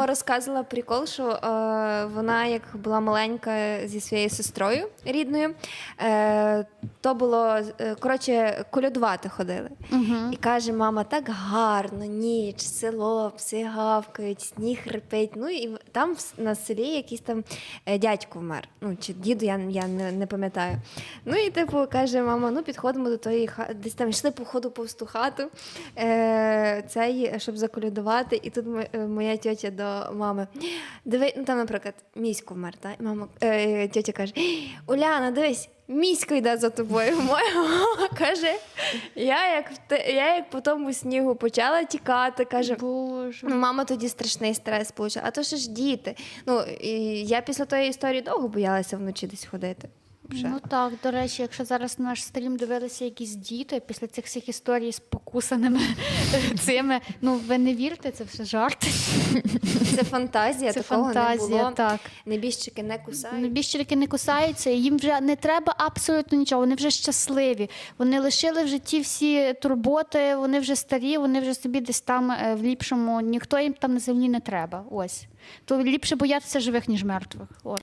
мама розказувала прикол, що е, вона, як була маленька зі своєю сестрою рідною, е, то було е, коротше, колядувати ходили. І каже, мама, так гарно, ніч, село, пси гавкають, сніг рипить. Ну і там на селі якийсь там е, дядько вмер. Ну чи діду, я, я не, не пам'ятаю. Ну і типу каже, мама, ну підходимо до тої хати, десь там йшли по ходу повсту хату, е, цей, щоб заколядувати. І тут е, моя тьотя до мами. Диви, ну там, наприклад, місько вмер, та? і мама е, тьотя каже: Уляна, дивись. Місько йде за тобою. Моя мама каже: я як, я як по тому снігу почала тікати, каже, Боже. Ну, мама тоді страшний стрес получила. А то ж діти. Ну, і я після тої історії довго боялася вночі десь ходити. Вже. Ну так, до речі, якщо зараз наш стрім дивилися якісь діти після цих всіх історій з покусаними цими, ну ви не вірте, це все жарти. Це фантазія, Це такого фантазія, не було. так. Небіжчики не кусають. Небіжчики не кусаються, їм вже не треба абсолютно нічого. Вони вже щасливі. Вони лишили в житті всі турботи, вони вже старі, вони вже собі десь там е, в ліпшому. Ніхто їм там на землі не треба. Ось то ліпше боятися живих ніж мертвих. От.